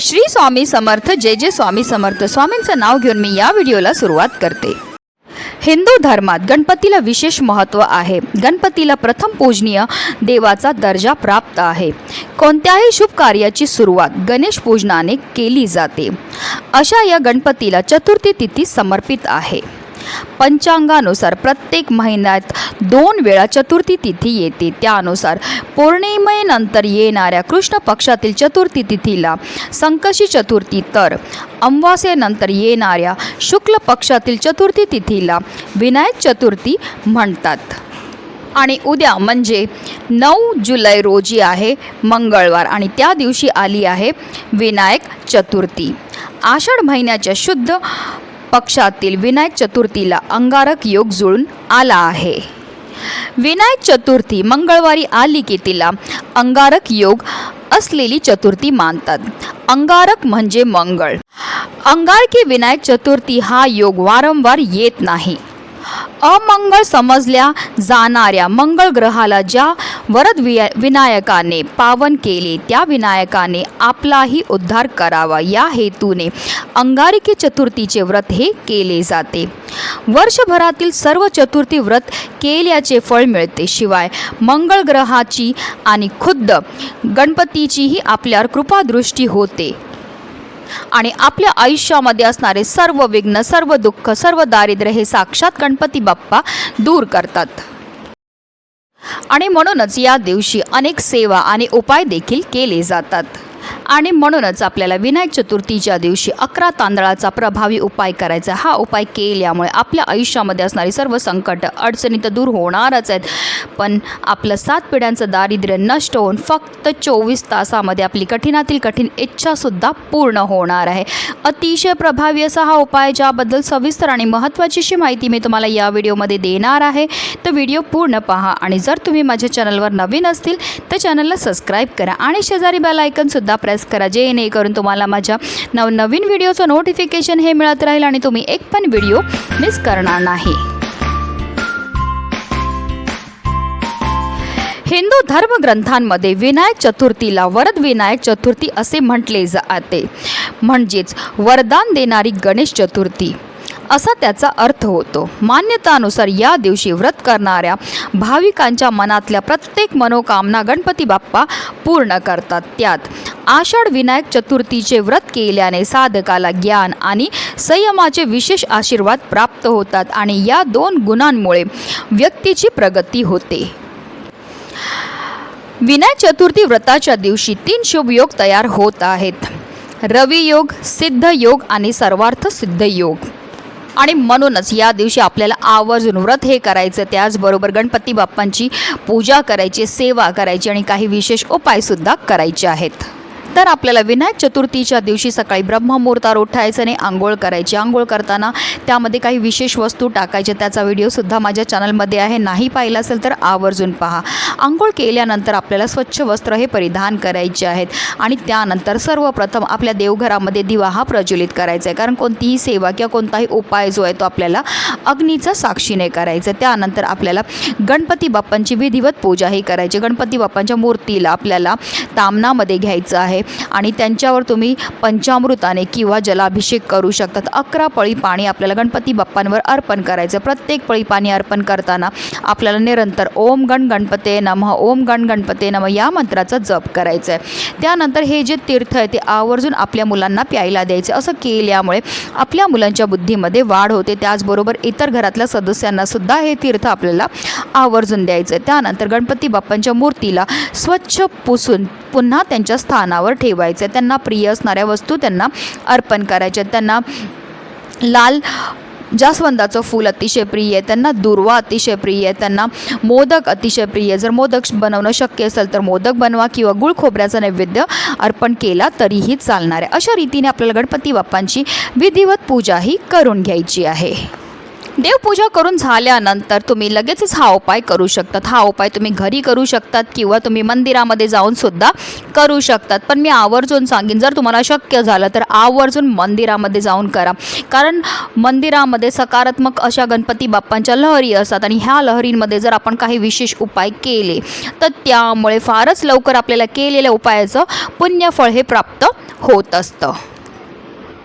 श्री स्वामी समर्थ जय जय स्वामी समर्थ. स्वामींचं नाव घेऊन मी या व्हिडिओला सुरुवात करते. हिंदू धर्मात गणपतीला विशेष महत्त्व आहे. गणपतीला प्रथम पूजनीय देवाचा दर्जा प्राप्त आहे. कोणत्याही शुभ कार्याची सुरुवात गणेश पूजनाने केली जाते. अशा या गणपतीला चतुर्थी तिथी समर्पित आहे. पंचांगानुसार प्रत्येक महिन्यात दोन वेळा चतुर्थी तिथी येते. त्यानुसार पौर्णिमेनंतर येणाऱ्या कृष्ण पक्षातील चतुर्थी तिथीला संकशी चतुर्थी तर अमावास्येनंतर येणाऱ्या शुक्ल पक्षातील चतुर्थी तिथीला विनायक चतुर्थी म्हणतात. आणि उद्या म्हणजे नऊ जुलै रोजी आहे मंगळवार आणि त्या दिवशी आली आहे विनायक चतुर्थी. आषाढ महिन्याच्या शुद्ध पक्षातील विनायक चतुर्थीला अंगारक योग जुळून आला आहे. विनायक चतुर्थी मंगळवारी आली की तिला अंगारक योग असलेली चतुर्थी मानतात. अंगारक म्हणजे मंगळ. अंगारकी विनायक चतुर्थी हा योग वारंवार येत नाही. अमंगळ समजल्या जाणाऱ्या मंगळ ग्रहाला ज्या वरद विया विनायकाने पावन केले त्या विनायकाने आपलाही उद्धार करावा. या हेतूने अंगारिकी चतुर्थीचे व्रत हे केले जाते. वर्षभरातील सर्व चतुर्थी व्रत केल्याचे फळ मिळते. शिवाय मंगळ ग्रहाची आणि खुद्द गणपतीचीही आपल्यावर कृपादृष्टी होते. आणि आपल्या आयुष्यामध्ये असणारे सर्व विघ्न सर्व दुःख सर्व दारिद्र्य हे साक्षात गणपती बाप्पा दूर करतात. आणि म्हणूनच या दिवशी अनेक सेवा आणि उपाय देखील केले जातात. आणि म्हणूनच आपल्याला विनायक चतुर्थीच्या दिवशी अकरा तांदळाचा प्रभावी उपाय करायचा हा उपाय केल्यामुळे आपल्या आयुष्यामध्ये असणारी सर्व संकट अडचणी तर दूर होणारच आहेत. पण आपलं सात पिढ्यांचं दारिद्र्य नष्ट होऊन फक्त चोवीस तासामध्ये आपली कठीणातील कठीण इच्छासुद्धा पूर्ण होणार आहे. अतिशय प्रभावी असा हा उपाय ज्याबद्दल सविस्तर आणि महत्त्वाची अशी माहिती मी तुम्हाला या व्हिडिओमध्ये देणार आहे. तर व्हिडिओ पूर्ण पहा आणि जर तुम्ही माझ्या चॅनलवर नवीन असतील तर चॅनलला सबस्क्राईब करा आणि शेजारी बेल आयकनसुद्धा प्रेस करा. जेणेकरून तुम्हाला माझ्या नवनवीन व्हिडिओचं नोटिफिकेशन हे मिळत राहील आणि तुम्ही एक पण व्हिडिओ मिस करणार नाही. हिंदू धर्मग्रंथांमध्ये विनायक चतुर्थीला वरद विनायक चतुर्थी असे म्हटले जाते. म्हणजेच वरदान देणारी गणेश चतुर्थी. असा त्याचा अर्थ होतो. मान्यतानुसार या दिवशी व्रत करणाऱ्या भाविकांच्या मनातल्या प्रत्येक मनोकामना गणपती बाप्पा पूर्ण करतात. त्यात आषाढ विनायक चतुर्थीचे व्रत केल्याने साधकाला ज्ञान आणि संयमाचे विशेष आशीर्वाद प्राप्त होतात आणि या दोन गुणांमुळे व्यक्तीची प्रगती होते. विनायक चतुर्थी व्रताच्या दिवशी तीन शुभ योग तयार होत आहेत. रवियोग सिद्ध योग आणि सर्वार्थ सिद्ध योग. आणि म्हणूनच या दिवशी आपल्याला आवर्जून व्रत हे करायचं त्याचबरोबर गणपती बाप्पांची पूजा करायची सेवा करायची आणि काही विशेष उपायसुद्धा करायचे आहेत. तर आपल्याला विनायक चतुर्थीच्या दिवशी सकाळी ब्रह्ममुहूर्तावर उठायचं आणि आंघोळ करायची. आंघोळ करताना त्यामध्ये काही विशेष वस्तू टाकायच्या. त्याचा व्हिडिओसुद्धा माझ्या चॅनलमध्ये आहे. नाही पाहिला असेल तर आवर्जून पहा. आंघोळ केल्यानंतर आपल्याला स्वच्छ वस्त्र हे परिधान करायचे आहेत. आणि त्यानंतर सर्वप्रथम आपल्या देवघरामध्ये दिवा हा प्रज्वलित करायचा आहे. कारण कोणतीही सेवा किंवा कोणताही उपाय जो आहे तो आपल्याला अग्नीचा साक्षीने करायचा आहे. त्यानंतर आपल्याला गणपती बाप्पांची विधिवत पूजा ही करायची. गणपती बाप्पांच्या मूर्तीला आपल्याला तामनामध्ये घ्यायचं आहे. आणि त्यांच्यावर तुम्ही पंचामृताने किंवा जलाभिषेक करू शकतात. अकरा पळी पाणी आपल्याला गणपती बाप्पांवर अर्पण करायचं. प्रत्येक पळी पाणी अर्पण करताना आपल्याला निरंतर ओम गण गणपते नमः ओम गण गणपते नमः या मंत्राचा जप करायचा आहे त्यानंतर हे जे तीर्थ आहे ते आवर्जून आपल्या मुलांना प्यायला द्यायचे. असं केल्यामुळे आपल्या मुलांच्या बुद्धीमध्ये वाढ होते. त्याचबरोबर इतर घरातल्या सदस्यांना सुद्धा हे तीर्थ आपल्याला आवर्जून द्यायचं आहे त्यानंतर गणपती बाप्पांच्या मूर्तीला स्वच्छ पुसून पुन्हा त्यांच्या स्थानावर ठेवायचं. आहे त्यांना प्रिय असणाऱ्या वस्तू त्यांना अर्पण करायच्या त्यांना लाल जास्वंदाचं फूल अतिशय प्रिय आहे. त्यांना दुर्वा अतिशय प्रिय आहे. त्यांना मोदक अतिशय प्रिय आहे. जर मोदक बनवणं शक्य असेल तर मोदक बनवा किंवा गुळ खोबऱ्याचा नैवेद्य अर्पण केला तरीही चालणार आहे. अशा रीतीने आपल्याला गणपती बाप्पांची विधिवत पूजाही करून घ्यायची आहे. देवपूजा करून झाल्यानंतर तुम्ही लगेचच हा उपाय करू शकतात. हा उपाय तुम्ही घरी करू शकतात किंवा तुम्ही मंदिरामध्ये जाऊन सुद्धा करू शकतात. पण मी आवर्जून सांगेन जर तुम्हाला शक्य झालं तर आवर्जून मंदिरामध्ये जाऊन करा. कारण मंदिरामध्ये सकारात्मक अशा गणपती बाप्पांच्या लहरी असतात आणि ह्या लहरींमध्ये जर आपण काही विशेष उपाय केले तर त्यामुळे फारच लवकर आपल्याला केलेल्या उपायाचं पुण्यफळ हे प्राप्त होत असतं.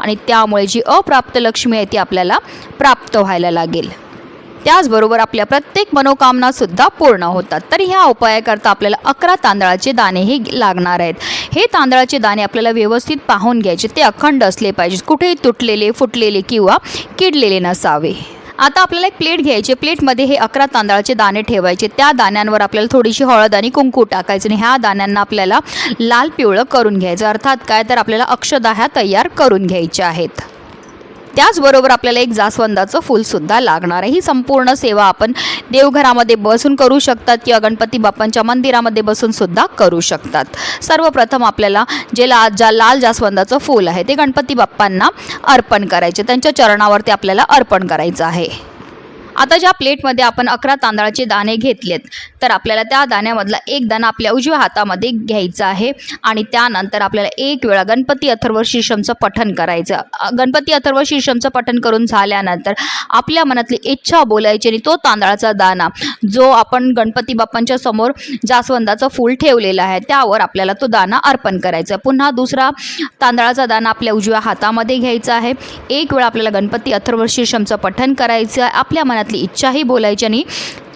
आणि त्यामुळे जी अप्राप्त लक्ष्मी आहे ती आपल्याला प्राप्त व्हायला लागेल. त्याचबरोबर आपल्या प्रत्येक मनोकामनासुद्धा पूर्ण होतात. तर ह्या उपायाकरता आपल्याला अकरा तांदळाचे दाणेही लागणार आहेत. हे तांदळाचे दाणे आपल्याला व्यवस्थित पाहून घ्यायचे. ते अखंड असले पाहिजेत. कुठेही तुटलेले फुटलेले किंवा किडलेले नसावे. आता आपल्याला एक प्लेट घ्यायची प्लेटमध्ये हे अकरा तांदळाचे दाणे ठेवायचे. त्या दाण्यांवर आपल्याला थोडीशी हळद आणि कुंकू टाकायचं आणि ह्या दाण्यांना आपल्याला लाल पिवळं करून घ्यायचं. अर्थात काय? तर आपल्याला अक्षदा ह्या तयार करून घ्यायच्या आहेत. त्याचबरोबर आपल्याला एक जास्वंदाचं फूलसुद्धा लागणार आहे. ही संपूर्ण सेवा आपण देवघरामध्ये बसून करू शकतात किंवा गणपती बाप्पांच्या मंदिरामध्ये बसून सुद्धा करू शकतात. सर्वप्रथम आपल्याला जे ला ज्या लाल जास्वंदाचं फूल आहे ते गणपती बाप्पांना अर्पण करायचे. त्यांच्या चरणावरती आपल्याला अर्पण करायचं आहे. आता ज्या प्लेटमध्ये आपण अकरा तांदळाचे दाणे घेतलेत तर आपल्याला त्या दाण्यामधला एक दाणा आपल्या उजव्या हातामध्ये घ्यायचा आहे. आणि त्यानंतर आपल्याला एक वेळा गणपती अथर्व शीर्षमचं पठण करायचं. गणपती अथर्व शीर्षमचं पठण करून झाल्यानंतर आपल्या मनातली इच्छा बोलायची आणि तो तांदळाचा दाणा जो आपण गणपती बाप्पांच्या समोर जास्वंदाचं फूल ठेवलेलं आहे त्यावर आपल्याला तो दाणा अर्पण करायचा. पुन्हा दुसरा तांदळाचा दाणा आपल्या उजव्या हातामध्ये घ्यायचा आहे. एक वेळा आपल्याला गणपती अथर्व शीर्षमचं पठण करायचं आहे. आपल्या मनातली इच्छाही बोलायची आणि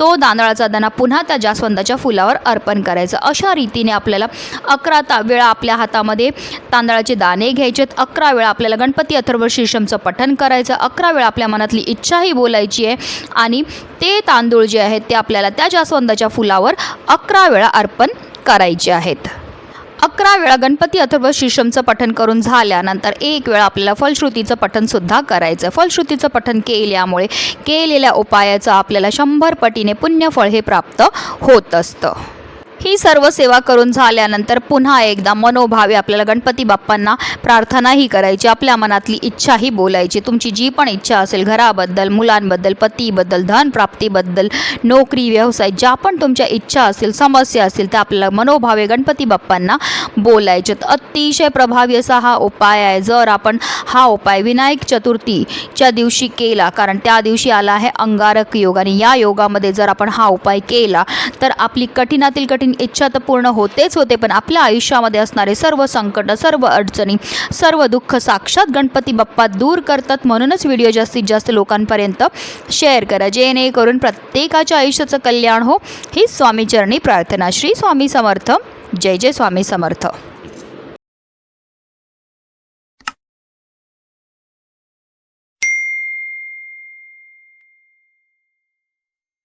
तो तांदळाचा दाणा पुन्हा त्या जास्वंदाच्या फुलावर अर्पण करायचं. अशा रीतीने आपल्याला अकरा ता वेळा आपल्या हातामध्ये तांदळाचे दाणे घ्यायचेत. अकरा वेळा आपल्याला गणपती अथर्व शीर्षमचं पठण करायचं. अकरा वेळा आपल्या मनातली इच्छाही बोलायची आहे. आणि ते तांदूळ जे आहेत ते आपल्याला त्या जास्वंदाच्या फुलावर अकरा वेळा अर्पण करायचे आहेत. अकरा वेळा गणपती अथर्व शीर्षमचं पठण करून झाल्यानंतर एक वेळा आपल्याला फलश्रुतीचं पठणसुद्धा करायचं. फलश्रुतीचं पठण केल्यामुळे केलेल्या उपायाचं आपल्याला शंभर पटीने पुण्यफळ हे प्राप्त होत असतं. ही सर्व सेवा करून झाल्यानंतर पुन्हा एकदा मनोभावे आपल्याला गणपती बाप्पांना प्रार्थनाही करायची आपल्या मनातली इच्छाही बोलायची. तुमची जी पण इच्छा असेल घराबद्दल मुलांबद्दल पतीबद्दल धनप्राप्तीबद्दल नोकरी व्यवसाय ज्या पण तुमच्या इच्छा असेल समस्या असतील त्या आपल्याला मनोभावे गणपती बाप्पांना बोलायचे. अतिशय प्रभावी असा हा उपाय आहे. जर आपण हा उपाय विनायक चतुर्थीच्या दिवशी केला कारण त्या दिवशी आला आहे अंगारक योग आणि या योगामध्ये जर आपण हा उपाय केला तर आपली कठीणातील कठीण इच्छा तर पूर्ण होतेच होते पण आपल्या आयुष्यामध्ये असणारे सर्व संकट सर्व अडचणी सर्व दुःख साक्षात गणपती बाप्पा दूर करतात. म्हणूनच व्हिडिओ जास्तीत जास्त लोकांपर्यंत शेअर करा. जेणेकरून प्रत्येकाच्या आयुष्याचं कल्याण हो. ही स्वामीचरणी प्रार्थना. श्री स्वामी समर्थ. जय जय स्वामी समर्थ.